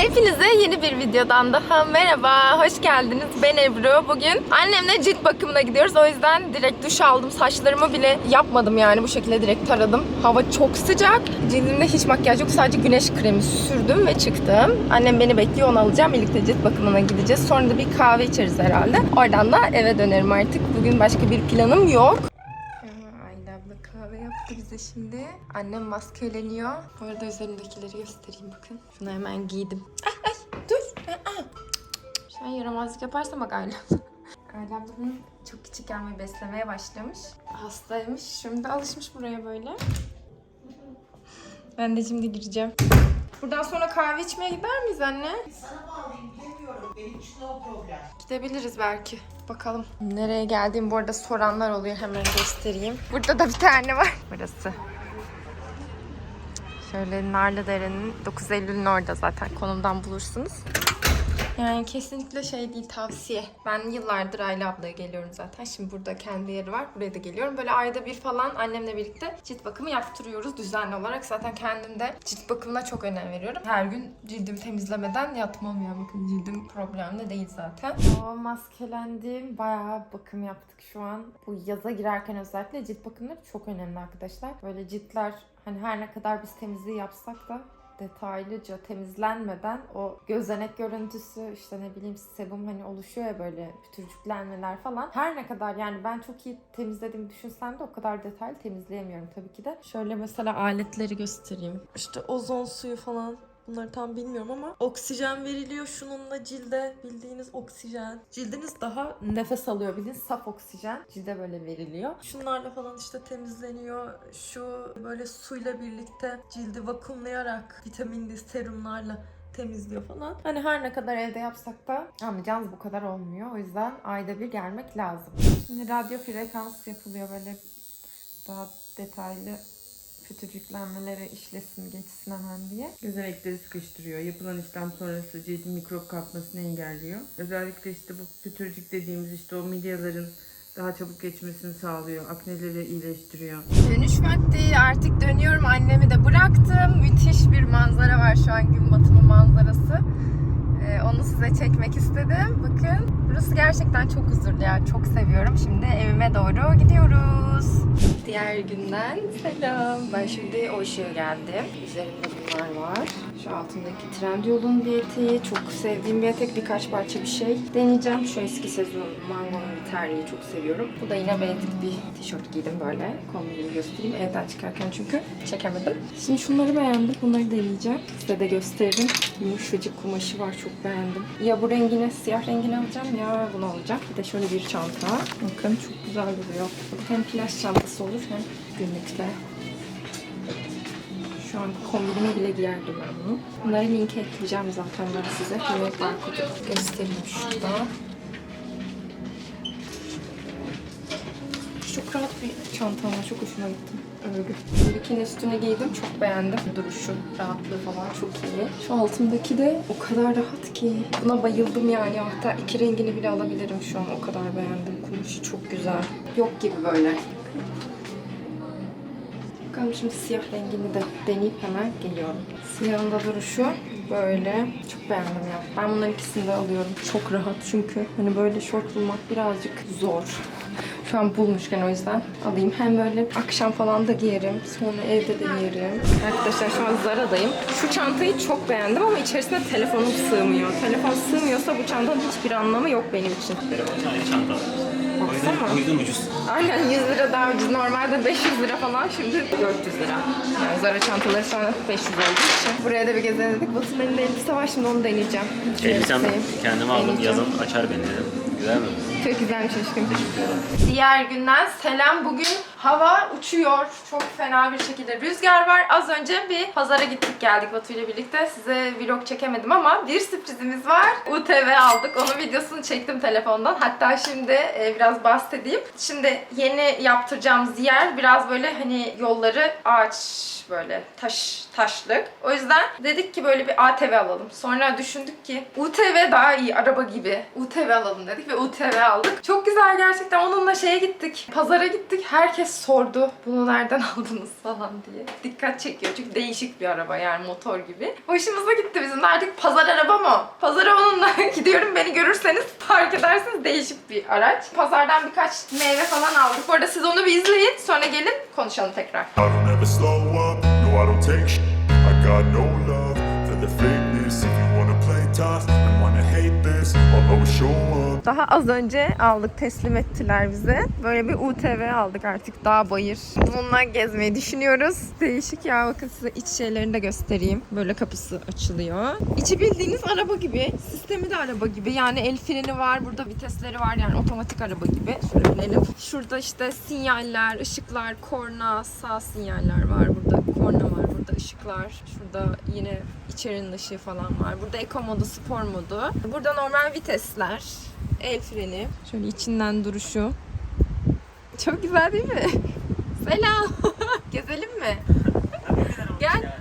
Hepinize yeni bir videodan daha merhaba, hoş geldiniz. Ben Ebru. Bugün annemle cilt bakımına gidiyoruz. O yüzden direkt duş aldım. Saçlarımı bile yapmadım yani bu şekilde direkt taradım. Hava çok sıcak. Cildimde hiç makyaj yok. Sadece güneş kremi sürdüm ve çıktım. Annem beni bekliyor, onu alacağım. Birlikte cilt bakımına gideceğiz. Sonra da bir kahve içeriz herhalde. Oradan da eve dönerim artık. Bugün başka bir planım yok. Yaptı bize şimdi. Annem maskeleniyor. Bu arada üzerindekileri göstereyim bakın. Şunu hemen giydim. Ay ay dur. Aa. Sen yaramazlık yaparsan bak abla. Ayla ablanın çok küçükken ve beslemeye başlamış. Hastaymış. Şimdi alışmış buraya böyle. Ben de şimdi gireceğim. Buradan sonra kahve içmeye gider miyiz anne? Sana bağlayayım. Gidebiliriz belki. Bakalım. Nereye geldiğim bu arada soranlar oluyor. Hemen göstereyim. Burada da bir tane var. Burası. Şöyle Narlıdere'nin 9 Eylül'ün orada zaten konumdan bulursunuz. Yani kesinlikle şey değil tavsiye. Ben yıllardır Ayla ablaya geliyorum zaten. Şimdi burada kendi yeri var. Buraya da geliyorum. Böyle ayda bir falan annemle birlikte cilt bakımı yaptırıyoruz düzenli olarak. Zaten kendim de cilt bakımına çok önem veriyorum. Her gün cildimi temizlemeden yatmam ya. Bakın cildim problemli değil zaten. O maskelendim. Bayağı bakım yaptık şu an. Bu yaza girerken özellikle cilt bakımları çok önemli arkadaşlar. Böyle ciltler hani her ne kadar biz temizliği yapsak da detaylıca temizlenmeden o gözenek görüntüsü işte ne bileyim sebum hani oluşuyor ya böyle pütürcüklenmeler falan. Her ne kadar yani ben çok iyi temizlediğimi düşünsem de o kadar detaylı temizleyemiyorum tabii ki de. Şöyle mesela aletleri göstereyim. İşte ozon suyu falan Bunları tam bilmiyorum ama oksijen veriliyor şununla cilde bildiğiniz oksijen. Cildiniz daha nefes alıyor bildiğiniz saf oksijen cilde böyle veriliyor. Şunlarla falan işte temizleniyor. Şu böyle suyla birlikte cildi vakumlayarak vitaminli serumlarla temizliyor falan. Hani her ne kadar evde yapsak da anlayacağınız bu kadar olmuyor. O yüzden ayda bir gelmek lazım. Şimdi radyo frekans yapılıyor böyle daha detaylı fütürcüklenmelere işlesin geçsin hemen diye. Gözenekleri sıkıştırıyor. Yapılan işlem sonrası cildin mikrop kapmasını engelliyor. Özellikle işte bu pütürcük dediğimiz işte o midyaların daha çabuk geçmesini sağlıyor. Akneleri iyileştiriyor. Dönüş vakti artık dönüyorum annemi de bıraktım. Müthiş bir manzara var şu an gün batımı manzarası. Ee, onu size çekmek istedim. Bakın burası gerçekten çok huzurlu ya. Çok seviyorum. Şimdi evime doğru gidiyoruz. Diğer günden selam. Ben şimdi o geldim. Üzerimde bunlar var. Şu altındaki Trendyol'un bir eteği. Çok sevdiğim bir etek. Birkaç parça bir şey deneyeceğim. Şu eski sezon mangonun bir terliği çok seviyorum. Bu da yine beğendik bir tişört giydim böyle. Kombinimi göstereyim. Evden çıkarken çünkü çekemedim. Şimdi şunları beğendim. Bunları deneyeceğim. Size de gösteririm. Yumuşacık kumaşı var. Çok beğendim. Ya bu rengine, siyah rengini alacağım ya bunu alacağım. Bir de şöyle bir çanta. Bakın çok güzel duruyor. Hem plaj çantası olur hem günlükte. Şu an kombinime bile giyerdim ben bunu. Bunları linke ekleyeceğim zaten ben size. Hemen barkodu göstereyim şurada. Çok rahat bir çanta ama çok hoşuma gitti. Örgü. Öndekinin üstüne giydim. Çok beğendim. Duruşu, rahatlığı falan çok iyi. Şu altımdaki de o kadar rahat ki. Buna bayıldım yani. Hatta iki rengini bile alabilirim şu an. O kadar beğendim. Kumaşı çok güzel. Yok gibi böyle. Bakalım şimdi siyah rengini de deneyip hemen geliyorum. Siyahın da duruşu böyle. Çok beğendim ya. Ben bunların ikisini de alıyorum. Çok rahat çünkü. Hani böyle şort bulmak birazcık zor. Şu an bulmuşken o yüzden alayım. Hem böyle akşam falan da giyerim. Sonra evde de giyerim. Arkadaşlar şu an Zara'dayım. Şu çantayı çok beğendim ama içerisine telefonum sığmıyor. Telefon sığmıyorsa bu çantanın hiçbir anlamı yok benim için. tane çanta. O yüzden, o yüzden ucuz. Aynen 100 lira daha ucuz. Normalde 500 lira falan şimdi 400 lira. Yani Zara çantaları sonra 500 olduğu için. Buraya da bir gezelim dedik. Batın elinde elbise var şimdi onu deneyeceğim. Elbisem kendime aldım. deneyeceğim. Yazın açar beni dedim. Güzel mi? Çok güzelmiş aşkım. Diğer günden selam. Bugün hava uçuyor. Çok fena bir şekilde rüzgar var. Az önce bir pazara gittik geldik Batu ile birlikte. Size vlog çekemedim ama bir sürprizimiz var. UTV aldık. Onun videosunu çektim telefondan. Hatta şimdi e, biraz bahsedeyim. Şimdi yeni yaptıracağımız yer biraz böyle hani yolları ağaç böyle taş taşlık. O yüzden dedik ki böyle bir ATV alalım. Sonra düşündük ki UTV daha iyi araba gibi. UTV alalım dedik bir UTV aldık. Çok güzel gerçekten. Onunla şeye gittik. Pazara gittik. Herkes sordu. Bunu nereden aldınız falan diye. Dikkat çekiyor. Çünkü değişik bir araba yani motor gibi. Hoşumuza gitti bizim. Derdik pazar araba mı? Pazara onunla gidiyorum. Beni görürseniz fark edersiniz değişik bir araç. Pazardan birkaç meyve falan aldık. Bu arada siz onu bir izleyin. Sonra gelip konuşalım tekrar. I Daha az önce aldık, teslim ettiler bize. Böyle bir UTV aldık artık dağ bayır. Bununla gezmeyi düşünüyoruz. Değişik ya bakın size iç şeylerini de göstereyim. Böyle kapısı açılıyor. İçi bildiğiniz araba gibi. Sistemi de araba gibi. Yani el freni var, burada vitesleri var yani otomatik araba gibi. Şöyle binelim. Şurada işte sinyaller, ışıklar, korna, sağ sinyaller var. Burada korna var, burada ışıklar. Şurada yine içerinin ışığı falan var. Burada eco modu, spor modu. Burada normal vitesler. El freni. Şöyle içinden duruşu. Çok güzel değil mi? Selam. Gezelim mi? Gel.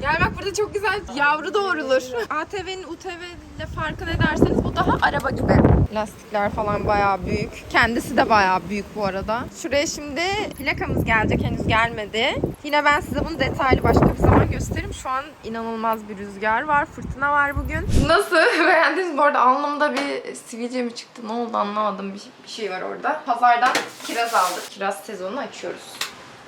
Gel bak burada çok güzel yavru doğurulur. ATV'nin UTV ile farkı ne derseniz bu daha araba gibi. Lastikler falan bayağı büyük. Kendisi de bayağı büyük bu arada. Şuraya şimdi plakamız gelecek henüz gelmedi. Yine ben size bunu detaylı başka bir zaman gösteririm. Şu an inanılmaz bir rüzgar var. Fırtına var bugün. Nasıl? Beğendiniz? Bu arada alnımda bir sivilce mi çıktı? Ne oldu anlamadım. Bir, bir şey var orada. Pazardan kiraz aldık. Kiraz sezonunu açıyoruz.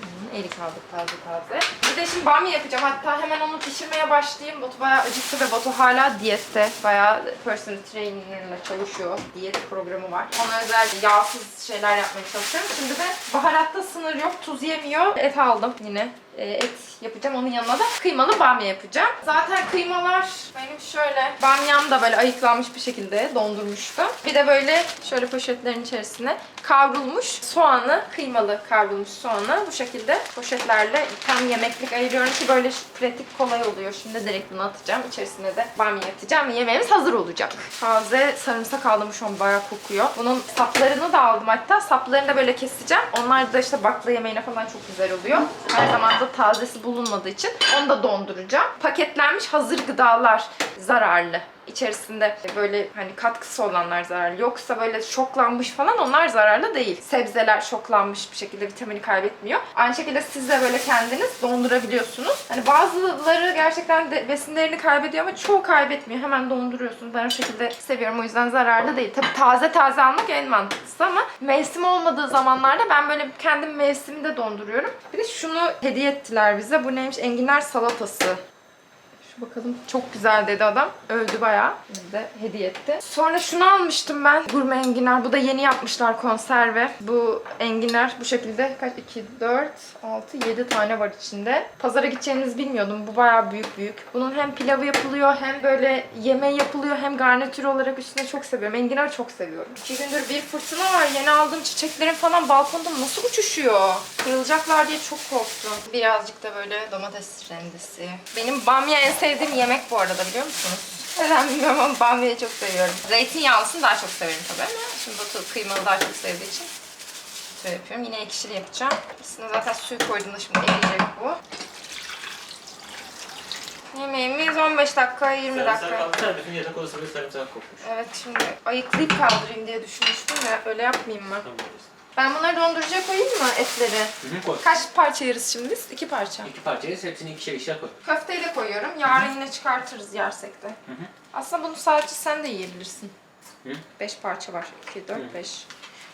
Hı, Erik aldık taze taze. Bir de şimdi bamya yapacağım. Hatta hemen onu pişirmeye başlayayım. Batu bayağı acıktı ve Batu hala diyette. Bayağı personal trainer'la çalışıyor. Diyet programı var. Ona özel yağsız şeyler yapmaya çalışıyorum. Şimdi de baharatta sınır yok. Tuz yemiyor. Et aldım yine. Ee, et yapacağım. Onun yanına da kıymalı bamya yapacağım. Zaten kıymalar benim şöyle bamyam da böyle ayıklanmış bir şekilde dondurmuştum. Bir de böyle şöyle poşetlerin içerisine kavrulmuş soğanı, kıymalı kavrulmuş soğanı bu şekilde poşetlerle tam yemeklik ayırıyorum ki böyle pratik kolay oluyor. Şimdi direkt bunu atacağım. İçerisine de bamya atacağım ve yemeğimiz hazır olacak. Taze sarımsak aldım şu an bayağı kokuyor. Bunun saplarını da aldım hatta. Saplarını da böyle keseceğim. Onlar da işte bakla yemeğine falan çok güzel oluyor. Her zaman da tazesi bulunmadığı için onu da donduracağım. Paketlenmiş hazır gıdalar zararlı. İçerisinde böyle hani katkısı olanlar zararlı. Yoksa böyle şoklanmış falan onlar zararlı değil. Sebzeler şoklanmış bir şekilde vitamini kaybetmiyor. Aynı şekilde siz de böyle kendiniz dondurabiliyorsunuz. Hani bazıları gerçekten de besinlerini kaybediyor ama çoğu kaybetmiyor. Hemen donduruyorsunuz. Ben o şekilde seviyorum. O yüzden zararlı değil. Tabii taze taze almak en mantıklısı ama mevsim olmadığı zamanlarda ben böyle kendim mevsiminde donduruyorum. Bir de şunu hediye ettiler bize. Bu neymiş? Enginar salatası. Şu bakalım. Çok güzel dedi adam. Övdü bayağı. Bize hediye etti. Sonra şunu almıştım ben. Gurme enginar. Bu da yeni yapmışlar konserve. Bu enginar bu şekilde kaç? 2, 4, 6, 7 tane var içinde. Pazara gideceğinizi bilmiyordum. Bu bayağı büyük büyük. Bunun hem pilavı yapılıyor hem böyle yemeği yapılıyor hem garnitür olarak üstüne çok seviyorum. Enginarı çok seviyorum. İki gündür bir fırtına var. Yeni aldığım çiçeklerin falan balkonda nasıl uçuşuyor? Kırılacaklar diye çok korktum. Birazcık da böyle domates rendesi. Benim bamya sevdiğim yemek bu arada biliyor musunuz? Neden bilmiyorum ama bamyayı çok seviyorum. Zeytinyağlısını daha çok severim tabii ama şimdi Batu kıymalı daha çok sevdiği için şöyle yapıyorum. Yine ekşili yapacağım. Üstüne zaten suyu koydum da şimdi eriyecek bu. Yemeğimiz 15 dakika 20 Sarımsak dakika. almışlar, bütün yatak odası bir sarımsak kokmuş. Evet şimdi ayıklayıp kaldırayım diye düşünmüştüm de öyle yapmayayım mı? Tamam. Ben bunları dondurucuya koyayım mı etleri? Hı hı, koy. Kaç parça yeriz şimdi biz? İki parça. İki parçayı hepsini ikişer ikişer koy. Köfteyi de koyuyorum. Yarın yine çıkartırız yersek de. Aslında bunu sadece sen de yiyebilirsin. Hı. Beş parça var. 2, 4, 5.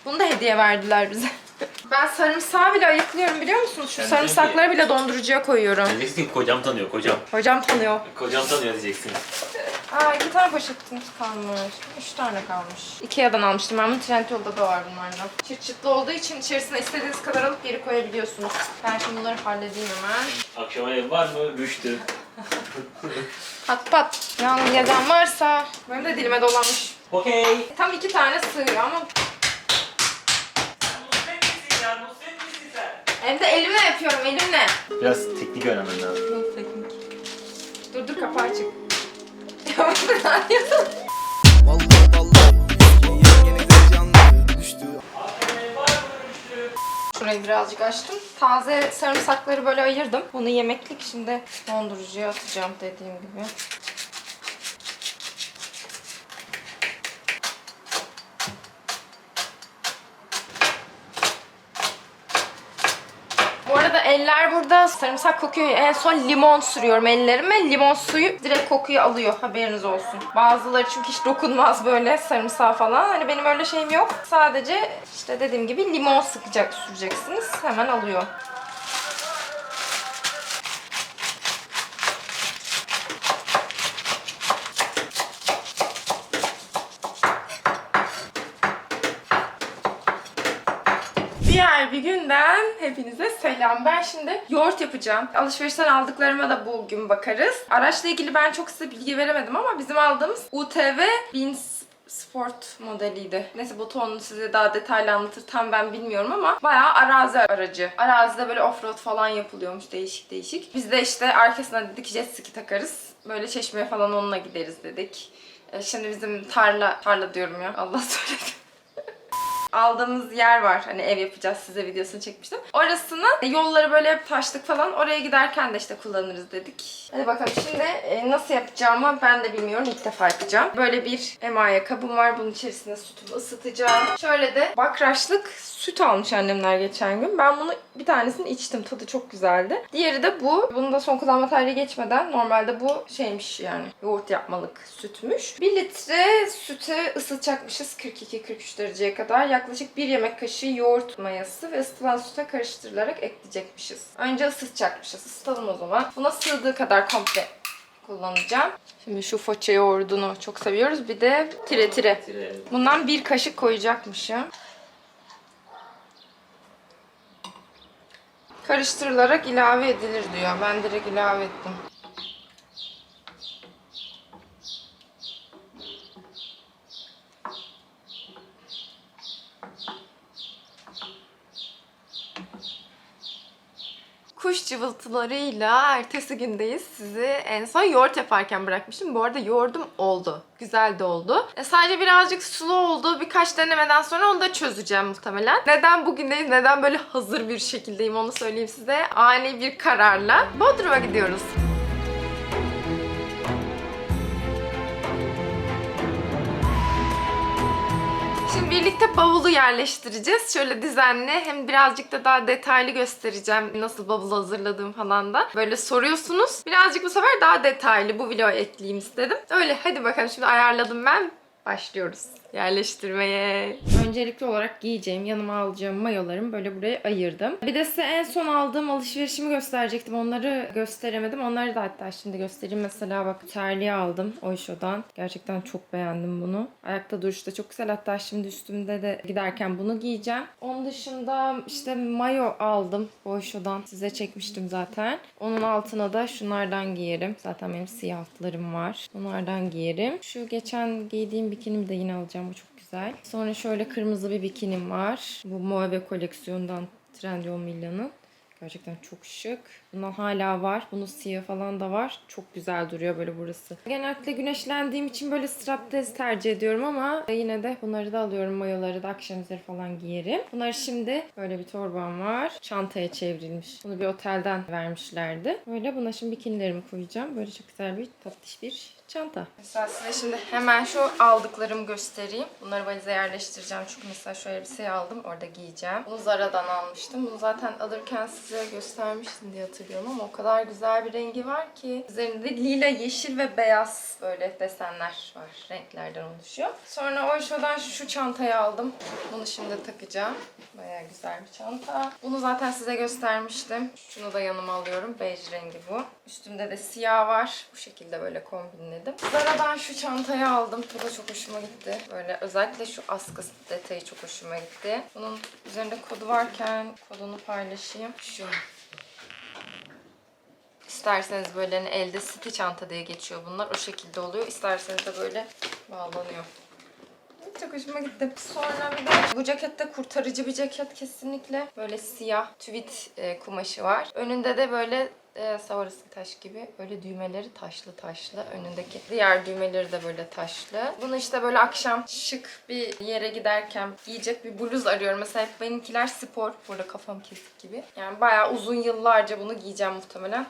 Bunu da hediye verdiler bize. ben sarımsağı bile ayıklıyorum biliyor musunuz? Şu Ben sarımsakları bile dondurucuya koyuyorum. Diyeceksin ki kocam tanıyor, kocam. Hocam tanıyor. Kocam tanıyor diyeceksin. Aa iki tane poşetimiz kalmış. Üç tane kalmış. Ikea'dan almıştım ben bunu. Trendyol'da da var bunlardan. Çıt çıtlı olduğu için içerisine istediğiniz kadar alıp geri koyabiliyorsunuz. Ben şimdi bunları halledeyim hemen. Akşama ev var mı? Rüştü. Pat pat. Yalnız gezen varsa. Benim de dilime dolanmış. Okey. Tam iki tane sığıyor ama Nusret ya? Nusret misin sen? Hem de elimle yapıyorum elimle. Biraz teknik öğrenmen lazım. Teknik. Dur dur kapağı açık. Ya bu ne yapıyorsun? Şurayı birazcık açtım. Taze sarımsakları böyle ayırdım. Bunu yemeklik şimdi dondurucuya atacağım dediğim gibi. Eller burada sarımsak kokuyor. En son limon sürüyorum ellerime. Limon suyu direkt kokuyu alıyor. Haberiniz olsun. Bazıları çünkü hiç dokunmaz böyle sarımsağı falan. Hani benim öyle şeyim yok. Sadece işte dediğim gibi limon sıkacak süreceksiniz. Hemen alıyor. Diğer bir günden hepinize selam. Ben şimdi yoğurt yapacağım. Alışverişten aldıklarıma da bugün bakarız. Araçla ilgili ben çok size bilgi veremedim ama bizim aldığımız UTV 1000 Sport modeliydi. Neyse bu tonunu size daha detaylı anlatır tam ben bilmiyorum ama bayağı arazi aracı. Arazide böyle offroad falan yapılıyormuş değişik değişik. Biz de işte arkasına dedik jet ski takarız. Böyle çeşmeye falan onunla gideriz dedik. E, Şimdi bizim tarla, tarla diyorum ya Allah söyledim aldığımız yer var. Hani ev yapacağız size videosunu çekmiştim. Orasının yolları böyle taşlık falan. Oraya giderken de işte kullanırız dedik. Hadi bakalım şimdi e, nasıl yapacağımı ben de bilmiyorum. İlk defa yapacağım. Böyle bir emaye kabım var. Bunun içerisinde sütümü ısıtacağım. Şöyle de bakraçlık süt almış annemler geçen gün. Ben bunu bir tanesini içtim. Tadı çok güzeldi. Diğeri de bu. Bunu da son kullanma tarihi geçmeden normalde bu şeymiş yani yoğurt yapmalık sütmüş. 1 litre sütü ısıtacakmışız 42-43 dereceye kadar. Yaklaşık 1 yemek kaşığı yoğurt mayası ve ısıtılan süte karıştırılarak ekleyecekmişiz. Önce ısıtacakmışız. Isıtalım o zaman. Buna sığdığı kadar komple kullanacağım. Şimdi şu foça yoğurdunu çok seviyoruz. Bir de tire tire. Bundan bir kaşık koyacakmışım. Karıştırılarak ilave edilir diyor. Ben direkt ilave ettim. Kuş cıvıltılarıyla ertesi gündeyiz. Sizi en son yoğurt yaparken bırakmıştım. Bu arada yoğurdum oldu. Güzel de oldu. E, sadece birazcık sulu oldu. Birkaç denemeden sonra onu da çözeceğim muhtemelen. Neden bugündeyiz, neden böyle hazır bir şekildeyim onu söyleyeyim size. Ani bir kararla Bodrum'a gidiyoruz. Bavulu yerleştireceğiz. Şöyle düzenli hem birazcık da daha detaylı göstereceğim nasıl bavul hazırladığım falan da. Böyle soruyorsunuz. Birazcık bu sefer daha detaylı bu videoya ekleyeyim istedim. Öyle hadi bakalım şimdi ayarladım ben. Başlıyoruz yerleştirmeye. Öncelikli olarak giyeceğim, yanıma alacağım mayolarımı böyle buraya ayırdım. Bir de size en son aldığım alışverişimi gösterecektim. Onları gösteremedim. Onları da hatta şimdi göstereyim. Mesela bak terliği aldım Oysho'dan. Gerçekten çok beğendim bunu. Ayakta duruşu da çok güzel. Hatta şimdi üstümde de giderken bunu giyeceğim. Onun dışında işte mayo aldım Oysho'dan. Size çekmiştim zaten. Onun altına da şunlardan giyerim. Zaten benim siyah altlarım var. Bunlardan giyerim. Şu geçen giydiğim bikinimi de yine alacağım. Bu çok güzel. Sonra şöyle kırmızı bir bikinim var. Bu Moeve koleksiyondan Trendyol Milano'nun. Gerçekten çok şık. Bundan hala var. Bunun siyah falan da var. Çok güzel duruyor böyle burası. Genellikle güneşlendiğim için böyle strapless tercih ediyorum ama yine de bunları da alıyorum. Mayoları da akşam üzeri falan giyerim. Bunları şimdi böyle bir torbam var. Çantaya çevrilmiş. Bunu bir otelden vermişlerdi. Böyle buna şimdi bikinilerimi koyacağım. Böyle çok güzel bir tatlış bir çanta. Mesela size şimdi hemen şu aldıklarımı göstereyim. Bunları valize yerleştireceğim. Çünkü mesela şu elbiseyi aldım. Orada giyeceğim. Bunu Zara'dan almıştım. Bunu zaten alırken size göstermiştim diye hatırlıyorum ama o kadar güzel bir rengi var ki. Üzerinde lila, yeşil ve beyaz böyle desenler var. Renklerden oluşuyor. Sonra Oysho'dan şu çantayı aldım. Bunu şimdi takacağım. Baya güzel bir çanta. Bunu zaten size göstermiştim. Şunu da yanıma alıyorum. Bej rengi bu. Üstümde de siyah var. Bu şekilde böyle kombinledim. Zara'dan şu çantayı aldım. Bu da çok hoşuma gitti. Böyle özellikle şu askı detayı çok hoşuma gitti. Bunun üzerinde kodu varken kodunu paylaşayım. Şu. İsterseniz böyle hani elde city çanta diye geçiyor bunlar. O şekilde oluyor. İsterseniz de böyle bağlanıyor. Çok hoşuma gitti. Sonra bir de bu cekette kurtarıcı bir ceket kesinlikle. Böyle siyah tweed e, kumaşı var. Önünde de böyle e, Swarovski taş gibi böyle düğmeleri taşlı taşlı. Önündeki diğer düğmeleri de böyle taşlı. Bunu işte böyle akşam şık bir yere giderken giyecek bir bluz arıyorum. Mesela hep benimkiler spor. Burada kafam kesik gibi. Yani bayağı uzun yıllarca bunu giyeceğim muhtemelen.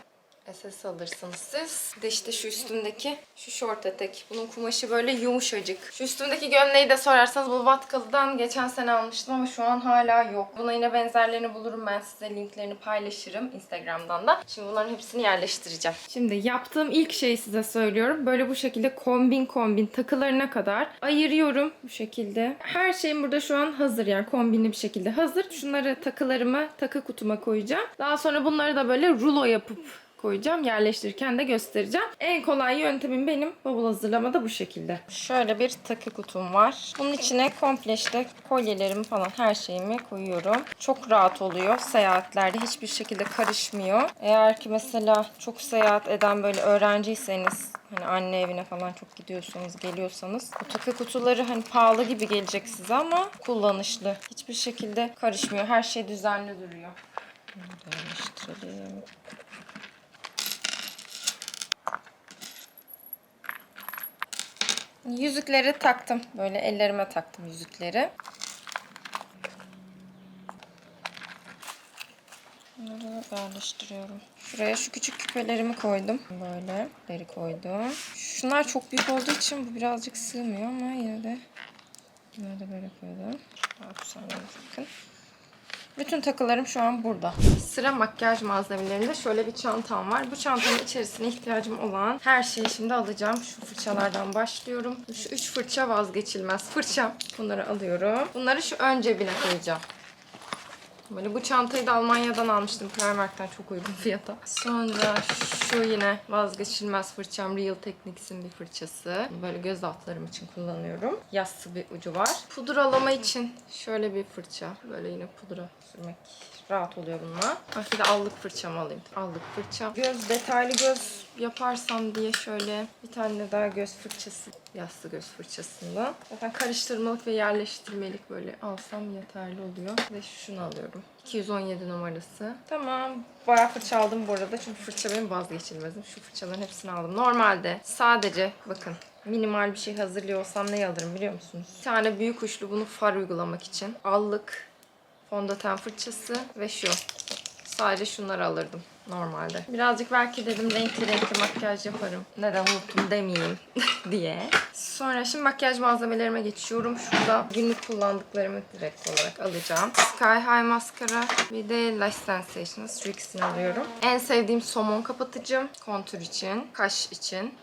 SS alırsınız siz. Bir de işte şu üstümdeki şu şort etek. Bunun kumaşı böyle yumuşacık. Şu üstümdeki gömleği de sorarsanız bu Vatkalı'dan geçen sene almıştım ama şu an hala yok. Buna yine benzerlerini bulurum ben size linklerini paylaşırım Instagram'dan da. Şimdi bunların hepsini yerleştireceğim. Şimdi yaptığım ilk şeyi size söylüyorum. Böyle bu şekilde kombin kombin takılarına kadar ayırıyorum bu şekilde. Her şeyim burada şu an hazır yani kombinli bir şekilde hazır. Şunları takılarımı takı kutuma koyacağım. Daha sonra bunları da böyle rulo yapıp koyacağım. Yerleştirirken de göstereceğim. En kolay yöntemim benim bavul hazırlamada bu şekilde. Şöyle bir takı kutum var. Bunun içine komple işte kolyelerimi falan her şeyimi koyuyorum. Çok rahat oluyor. Seyahatlerde hiçbir şekilde karışmıyor. Eğer ki mesela çok seyahat eden böyle öğrenciyseniz hani anne evine falan çok gidiyorsanız geliyorsanız bu takı kutuları hani pahalı gibi gelecek size ama kullanışlı. Hiçbir şekilde karışmıyor. Her şey düzenli duruyor. Bunu da. Yüzükleri taktım. Böyle ellerime taktım yüzükleri. Bunları yerleştiriyorum. Şuraya şu küçük küpelerimi koydum. Böyle küpeleri koydum. Şunlar çok büyük olduğu için bu birazcık sığmıyor ama yine de bunları da böyle koydum. Daha saniye bakın. Bütün takılarım şu an burada. Sıra makyaj malzemelerinde şöyle bir çantam var. Bu çantanın içerisine ihtiyacım olan her şeyi şimdi alacağım. Şu fırçalardan başlıyorum. Şu üç fırça vazgeçilmez fırçam. Bunları alıyorum. Bunları şu ön cebine koyacağım. Böyle bu çantayı da Almanya'dan almıştım. Primark'tan çok uygun fiyata. Sonra şu yine vazgeçilmez fırçam. Real Techniques'in bir fırçası. Böyle göz altlarım için kullanıyorum. Yassı bir ucu var. Pudralama için şöyle bir fırça. Böyle yine pudra sürmek rahat oluyor bununla. Bak bir de allık fırçamı alayım. Allık fırça. Göz detaylı göz yaparsam diye şöyle bir tane daha göz fırçası. Yassı göz fırçasında. Zaten karıştırmalık ve yerleştirmelik böyle alsam yeterli oluyor. Ve şunu alıyorum. 217 numarası. Tamam. Bayağı fırça aldım bu arada. Çünkü fırça benim vazgeçilmezim. Şu fırçaların hepsini aldım. Normalde sadece bakın minimal bir şey hazırlıyor olsam ne alırım biliyor musunuz? Bir tane büyük uçlu bunu far uygulamak için. Allık fondöten fırçası ve şu. Sadece şunları alırdım normalde. Birazcık belki dedim renkli renkli makyaj yaparım. Neden unuttum demeyeyim diye. Sonra şimdi makyaj malzemelerime geçiyorum. Şurada günlük kullandıklarımı direkt olarak alacağım. Sky High Mascara bir de Lash Sensations. Şu ikisini alıyorum. En sevdiğim somon kapatıcım. Kontür için, kaş için.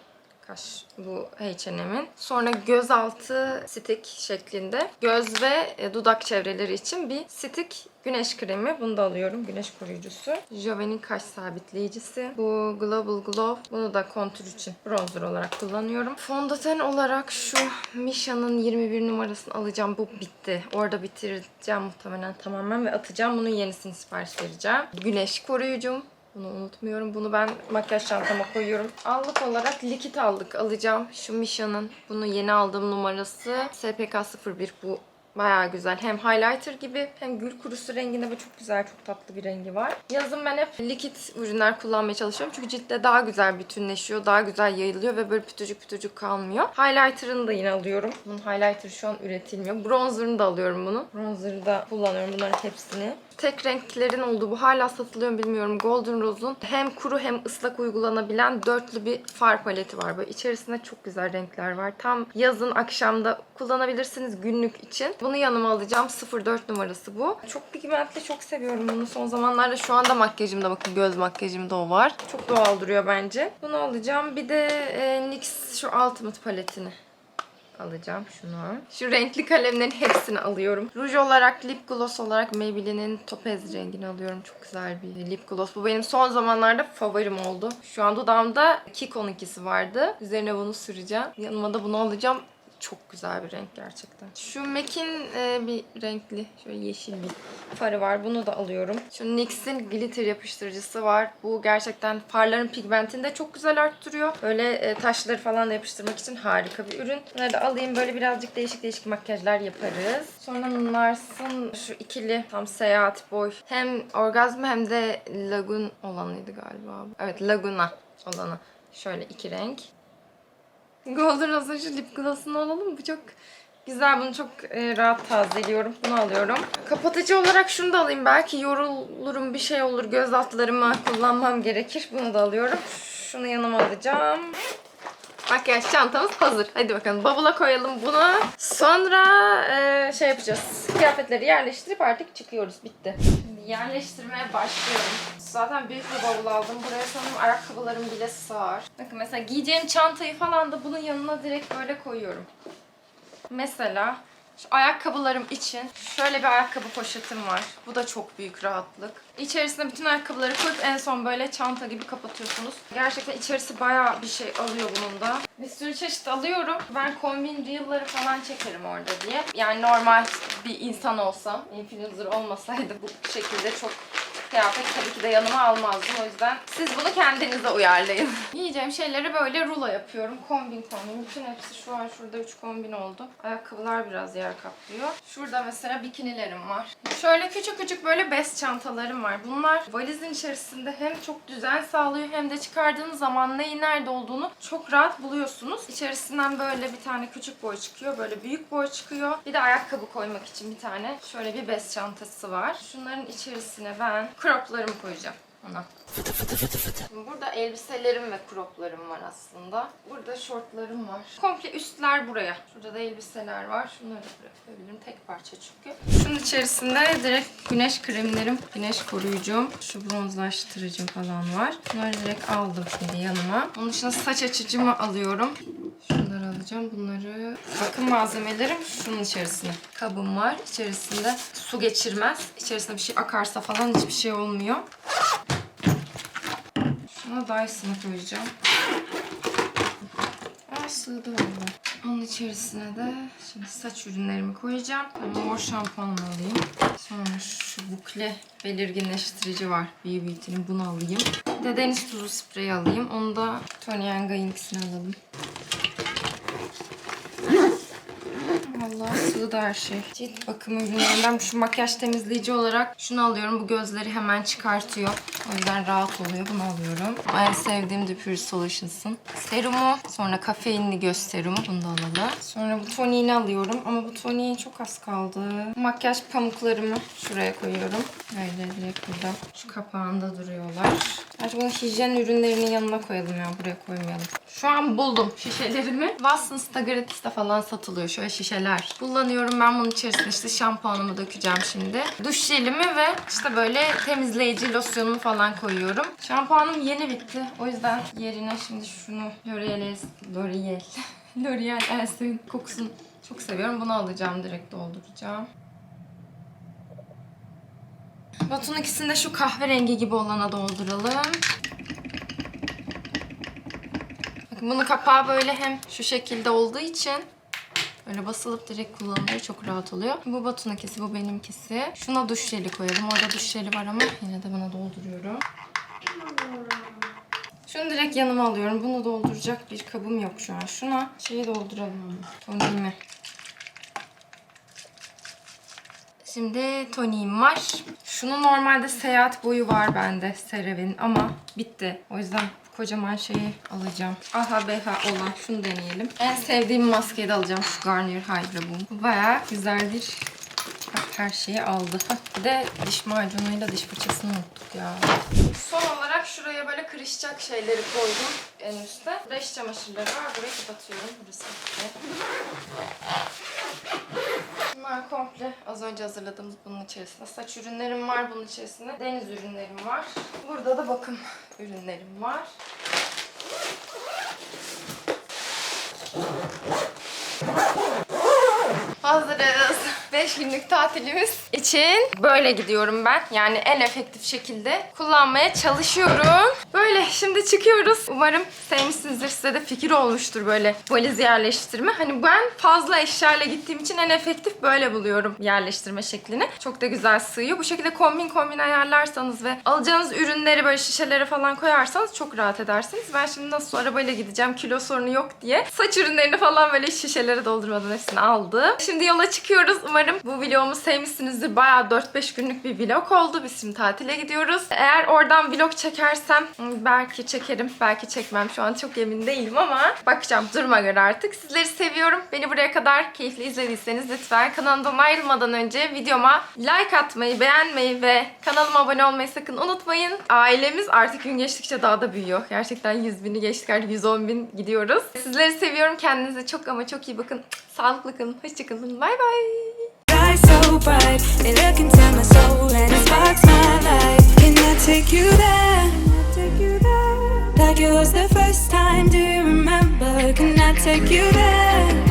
Kaş bu H&M'in. Sonra gözaltı stick şeklinde göz ve e, dudak çevreleri için bir stick güneş kremi. Bunu da alıyorum. Güneş koruyucusu. Joven'in kaş sabitleyicisi. Bu Global Glow. Bunu da kontür için bronzer olarak kullanıyorum. Fondöten olarak şu Misha'nın 21 numarasını alacağım. Bu bitti. Orada bitireceğim muhtemelen tamamen ve atacağım. Bunun yenisini sipariş vereceğim. Güneş koruyucum. Bunu unutmuyorum. Bunu ben makyaj çantama koyuyorum. Allık olarak likit aldık alacağım. Şu Misha'nın bunu yeni aldığım numarası. SPK 01 bu Bayağı güzel. Hem highlighter gibi hem gül kurusu renginde ve çok güzel, çok tatlı bir rengi var. Yazın ben hep likit ürünler kullanmaya çalışıyorum. Çünkü ciltte daha güzel bütünleşiyor, daha güzel yayılıyor ve böyle pütücük pütücük kalmıyor. Highlighter'ını da yine alıyorum. Bunun highlighter şu an üretilmiyor. Bronzer'ını da alıyorum bunu. Bronzer'ı da kullanıyorum bunların hepsini. Tek renklerin olduğu bu hala satılıyor mu bilmiyorum. Golden Rose'un hem kuru hem ıslak uygulanabilen dörtlü bir far paleti var. Böyle içerisinde çok güzel renkler var. Tam yazın akşamda kullanabilirsiniz günlük için. Bunu yanıma alacağım. 04 numarası bu. Çok pigmentli çok seviyorum bunu. Son zamanlarda şu anda makyajımda bakın göz makyajımda o var. Çok doğal duruyor bence. Bunu alacağım. Bir de e, NYX şu Ultimate paletini alacağım şunu. Şu renkli kalemlerin hepsini alıyorum. Ruj olarak, lip gloss olarak Maybelline'in topaz rengini alıyorum. Çok güzel bir lip gloss. Bu benim son zamanlarda favorim oldu. Şu an dudağımda Kiko'nun ikisi vardı. Üzerine bunu süreceğim. Yanıma da bunu alacağım. Çok güzel bir renk gerçekten. Şu MAC'in e, bir renkli, şöyle yeşil bir farı var. Bunu da alıyorum. Şu NYX'in glitter yapıştırıcısı var. Bu gerçekten farların pigmentini de çok güzel arttırıyor. Böyle e, taşları falan da yapıştırmak için harika bir ürün. Bunları da alayım. Böyle birazcık değişik değişik makyajlar yaparız. Sonra Nars'ın şu ikili tam seyahat boy. Hem orgazm hem de lagun olanıydı galiba. Evet laguna olanı. Şöyle iki renk. Golden Rose'un şu lip gloss'unu alalım. Bu çok Güzel bunu çok e, rahat tazeliyorum. Bunu alıyorum. Kapatıcı olarak şunu da alayım. Belki yorulurum bir şey olur. Göz altlarımı kullanmam gerekir. Bunu da alıyorum. Şunu yanıma alacağım. Makyaj çantamız hazır. Hadi bakalım bavula koyalım bunu. Sonra e, şey yapacağız. Kıyafetleri yerleştirip artık çıkıyoruz. Bitti. Yerleştirmeye başlıyorum. Zaten büyük bir bavul aldım. Buraya sanırım ayakkabılarım bile sığar. Bakın mesela giyeceğim çantayı falan da bunun yanına direkt böyle koyuyorum. Mesela şu ayakkabılarım için şöyle bir ayakkabı poşetim var. Bu da çok büyük rahatlık. İçerisine bütün ayakkabıları koyup en son böyle çanta gibi kapatıyorsunuz. Gerçekten içerisi bayağı bir şey alıyor bunun da. Bir sürü çeşit alıyorum. Ben kombin reel'ları falan çekerim orada diye. Yani normal bir insan olsam, influencer olmasaydı bu şekilde çok kıyafet tabii ki de yanıma almazdım. O yüzden siz bunu kendinize uyarlayın. Yiyeceğim şeyleri böyle rulo yapıyorum. Kombin kombin. Bütün hepsi şu an şurada 3 kombin oldu. Ayakkabılar biraz yer kaplıyor. Şurada mesela bikinilerim var. Şöyle küçük küçük böyle bez çantalarım var. Bunlar valizin içerisinde hem çok düzen sağlıyor hem de çıkardığınız zaman neyin nerede olduğunu çok rahat buluyorsunuz. İçerisinden böyle bir tane küçük boy çıkıyor. Böyle büyük boy çıkıyor. Bir de ayakkabı koymak için bir tane şöyle bir bez çantası var. Şunların içerisine ben croplarımı koyacağım ona. Şimdi Burada elbiselerim ve croplarım var aslında. Burada şortlarım var. Komple üstler buraya. Şurada da elbiseler var. Şunları koyabilirim. Tek parça çünkü. Şunun içerisinde direkt güneş kremlerim, güneş koruyucum, şu bronzlaştırıcım falan var. Bunları direkt aldım şimdi yanıma. Onun dışında saç açıcımı alıyorum. Şunları alacağım. Bunları bakım malzemelerim şunun içerisine. Kabım var. İçerisinde su geçirmez. İçerisinde bir şey akarsa falan hiçbir şey olmuyor. Şuna Dyson'ı koyacağım. Aa sığdı valla. Onun içerisine de şimdi saç ürünlerimi koyacağım. Ben mor şampuanımı alayım. Sonra şu bukle belirginleştirici var. B Beauty'nin bunu alayım. Bir de deniz tuzu spreyi alayım. Onu da Tony Gains'ini alalım. Vallahi sığdı her şey. Cilt bakım ürünlerinden şu makyaj temizleyici olarak şunu alıyorum. Bu gözleri hemen çıkartıyor. O yüzden rahat oluyor. Bunu alıyorum. En sevdiğim de Pure Solutions'ın serumu. Sonra kafeinli göz serumu. Bunu da alalım. Sonra bu toniğini alıyorum. Ama bu toniğin çok az kaldı. Makyaj pamuklarımı şuraya koyuyorum. Öyle direkt burada. Şu kapağında duruyorlar. Artık bunu hijyen ürünlerinin yanına koyalım ya. Buraya koymayalım. Şu an buldum şişelerimi. Watsons'ta gratis'te falan satılıyor. Şöyle şişeler. Kullanıyorum ben bunun içerisine işte şampuanımı dökeceğim şimdi. Duş jelimi ve işte böyle temizleyici losyonumu falan koyuyorum. Şampuanım yeni bitti. O yüzden yerine şimdi şunu L'Oreal L'Oreal L'Oreal Elsevin kokusunu çok seviyorum. Bunu alacağım. Direkt dolduracağım. Batu'nun ikisini de şu kahverengi gibi olana dolduralım. Bakın bunun kapağı böyle hem şu şekilde olduğu için böyle basılıp direkt kullanılıyor. Çok rahat oluyor. Bu Batu'nunkisi, bu benimkisi. Şuna duş jeli koyalım. Orada duş jeli var ama yine de bana dolduruyorum. Şunu direkt yanıma alıyorum. Bunu dolduracak bir kabım yok şu an. Şuna şeyi dolduralım. Toniğimi. Şimdi toniğim var. Şunun normalde seyahat boyu var bende CeraVe'nin ama bitti. O yüzden kocaman şeyi alacağım. Aha beha olan şunu deneyelim. En sevdiğim maskeyi de alacağım. Şu Garnier Hydra Boom. Bu bayağı güzel bir Bak her şeyi aldı. Bir de diş macunuyla diş fırçasını unuttuk ya. Son olarak şuraya böyle kırışacak şeyleri koydum en üstte. Burada iş çamaşırları var. Burayı kapatıyorum. Burası bitti. Bunlar komple az önce hazırladığımız bunun içerisinde. Saç ürünlerim var bunun içerisinde. Deniz ürünlerim var. Burada da bakım ürünlerim var. Hazırız. 5 günlük tatilimiz için böyle gidiyorum ben. Yani en efektif şekilde kullanmaya çalışıyorum. Böyle şimdi çıkıyoruz. Umarım sevmişsinizdir. Size de fikir olmuştur böyle valiz yerleştirme. Hani ben fazla eşyayla gittiğim için en efektif böyle buluyorum yerleştirme şeklini. Çok da güzel sığıyor. Bu şekilde kombin kombin ayarlarsanız ve alacağınız ürünleri böyle şişelere falan koyarsanız çok rahat edersiniz. Ben şimdi nasıl arabayla gideceğim kilo sorunu yok diye saç ürünlerini falan böyle şişelere doldurmadan hepsini aldım. Şimdi yola çıkıyoruz. Umarım Umarım bu vlogumu sevmişsinizdir. Bayağı 4-5 günlük bir vlog oldu. Biz şimdi tatile gidiyoruz. Eğer oradan vlog çekersem hmm, belki çekerim, belki çekmem. Şu an çok emin değilim ama bakacağım duruma göre artık. Sizleri seviyorum. Beni buraya kadar keyifli izlediyseniz lütfen kanalımdan ayrılmadan önce videoma like atmayı, beğenmeyi ve kanalıma abone olmayı sakın unutmayın. Ailemiz artık gün geçtikçe daha da büyüyor. Gerçekten 100 bini geçtik artık 110 bin gidiyoruz. Sizleri seviyorum. Kendinize çok ama çok iyi bakın. Sağlıklı kalın. Hoşçakalın. Bay bay. Shine so bright, they look into my soul and it sparks my life. Can I take you there? Like it was the first time, do you remember? Can I take you there?